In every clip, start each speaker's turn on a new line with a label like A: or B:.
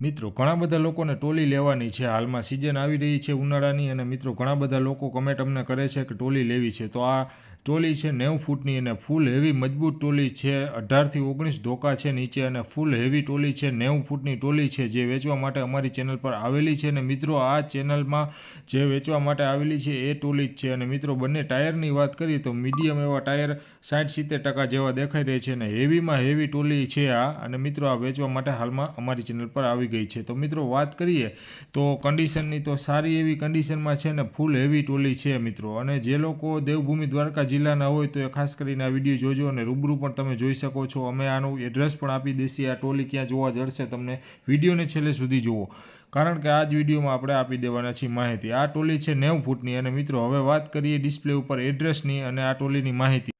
A: મિત્રો, ઘણા બધા લોકોને ટોલી લેવાની છે. હાલમાં સિઝન આવી રહી છે ઉનાળાની અને મિત્રો, ઘણા બધા લોકો કમેન્ટ અમને કરે છે કે ટોલી લેવી છે. તો આ ટોલી છે, નેવું ફૂટની અને ફૂલ હેવી મજબૂત ટોલી છે, અઢારથી ઓગણીસ ધોકા છે નીચે અને ફૂલ હેવી ટોલી છે, નેવું ફૂટની ટોલી છે જે વેચવા માટે અમારી ચેનલ પર આવેલી છે અને મિત્રો આ ચેનલમાં જે વેચવા માટે આવેલી છે એ ટોલી જ છે. અને મિત્રો બંને ટાયરની વાત કરીએ તો મીડિયમ એવા ટાયર સાઠ સિત્તેર ટકા જેવા દેખાઈ રહે છે અને હેવીમાં હેવી ટોલી છે આ અને મિત્રો આ વેચવા માટે હાલમાં અમારી ચેનલ પર આવી ગઈ છે. તો મિત્રો વાત કરીએ તો કન્ડિશનની તો સારી એવી કન્ડિશનમાં છે ને ફૂલ હેવી ટોલી છે મિત્રો. અને જે લોકો દેવભૂમિ દ્વારકા જિલ્લાના હોય તો એ ખાસ કરીને આ વીડિયો જોજો અને રૂબરૂ પણ તમે જોઈ શકો છો. અમે આનું એડ્રેસ પણ આપી દઈશું આ ટોલી ક્યાં જોવા જડશે તમને વિડીયોને છેલ્લે સુધી જુઓ. કારણ કે આ જ વિડીયોમાં આપણે આપી દેવાના છીએ માહિતી. આ ટોલી છે નેવું ફૂટની અને મિત્રો, હવે વાત કરીએ ડિસ્પ્લે ઉપર એડ્રેસની અને આ ટોલીની માહિતી.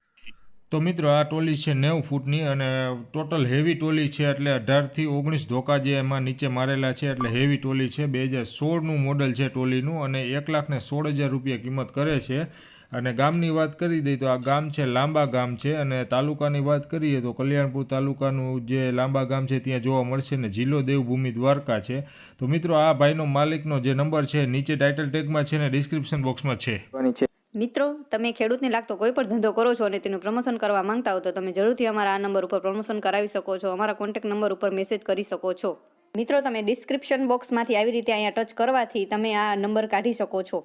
A: તો મિત્રો, આ ટોલી છે નેવું ફૂટની અને ટોટલ હેવી ટોલી છે એટલે અઢારથી ઓગણીસ ધોકા જે એમાં નીચે મારેલા છે એટલે હેવી ટોલી છે. બે હજાર સોળનું મોડલ છે ટોલીનું અને એક લાખને સોળ હજાર રૂપિયા કિંમત કરે છે. અને ગામની વાત કરી દઈએ તો આ ગામ છે લાંબા ગામ છે અને તાલુકાની વાત કરીએ તો કલ્યાણપુર તાલુકાનું જે લાંબા ગામ છે ત્યાં જોવા મળશે ને જિલ્લો દેવભૂમિ દ્વારકા છે. તો મિત્રો આ ભાઈનો માલિકનો જે નંબર છે નીચે ટાઇટલ ટેગમાં છે ને ડિસ્ક્રિપ્શન બોક્સમાં છે.
B: મિત્રો તમે ખેડૂતને લાગતો કોઈ પણ ધંધો કરો છો અને તેનું પ્રમોશન કરવા માંગતા હો તો તમે જરૂરથી અમારા આ નંબર ઉપર પ્રમોશન કરાવી શકો છો અમારા કોન્ટેક્ટ નંબર ઉપર મેસેજ કરી શકો છો. મિત્રો તમે ડિસ્ક્રિપ્શન બોક્સમાંથી આવી રીતે અહીંયા ટચ કરવાથી તમે આ નંબર કાઢી શકો છો.